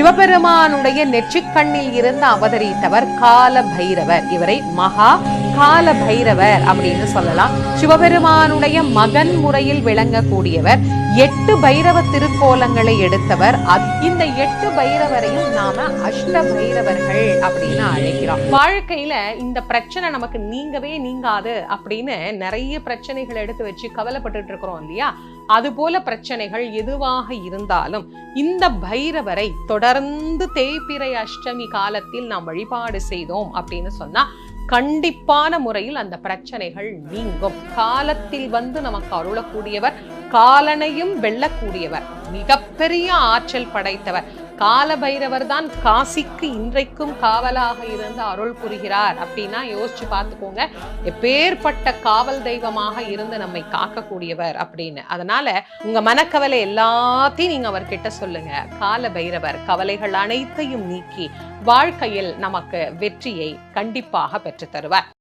சிவபெருமானுடைய நெற்றிக்கண்ணில் இருந்து அவதரித்தவர் கால பைரவர் இவரை மகா கால பைரவர் அப்படின்னு சொல்லலாம். சிவபெருமானுடைய மகன் முறையில் விளங்கக்கூடியவர் எட்டு பைரவ திருக்கோலங்களை எடுத்தவர். இந்த எட்டு பைரவரையும் நாம அஷ்ட பைரவர்கள் அப்படின்னு அழைக்கிறோம். வாழ்க்கையில இந்த பிரச்சனை நமக்கு நீங்கவே நீங்காது அப்படின்னு நிறைய பிரச்சனைகள் எடுத்து வச்சு கவலைப்பட்டுட்டு இருக்கிறோம் இல்லையா? அது போல பிரச்சனைகள் எதுவாக இருந்தாலும் இந்த பைரவரை தொடர் தொடர்ந்து தேய்பிறை அஷ்டமி காலத்தில் நாம் வழிபாடு செய்தோம் அப்படின்னு சொன்னா கண்டிப்பான முறையில் அந்த பிரச்சனைகள் நீங்கும். காலத்தில் வந்து நமக்கு அருளக்கூடியவர் காலனையும் வெல்லக்கூடியவர் மிகப்பெரிய ஆற்றல் படைத்தவர். கால பைரவர் தான் காசிக்கு இன்றைக்கும் காவலாக இருந்து அருள் புரிகிறார் அப்படின்னா யோசிச்சு பார்த்துக்கோங்க. எப்பேற்பட்ட காவல் தெய்வமாக இருந்து நம்மை காக்கக்கூடியவர் அப்படின்னு. அதனால உங்க மனக்கவலை எல்லாத்தையும் நீங்க அவர்கிட்ட சொல்லுங்க. கால பைரவர் கவலைகள் அனைத்தையும் நீக்கி வாழ்க்கையில் நமக்கு வெற்றியை கண்டிப்பாக பெற்று தருவார்.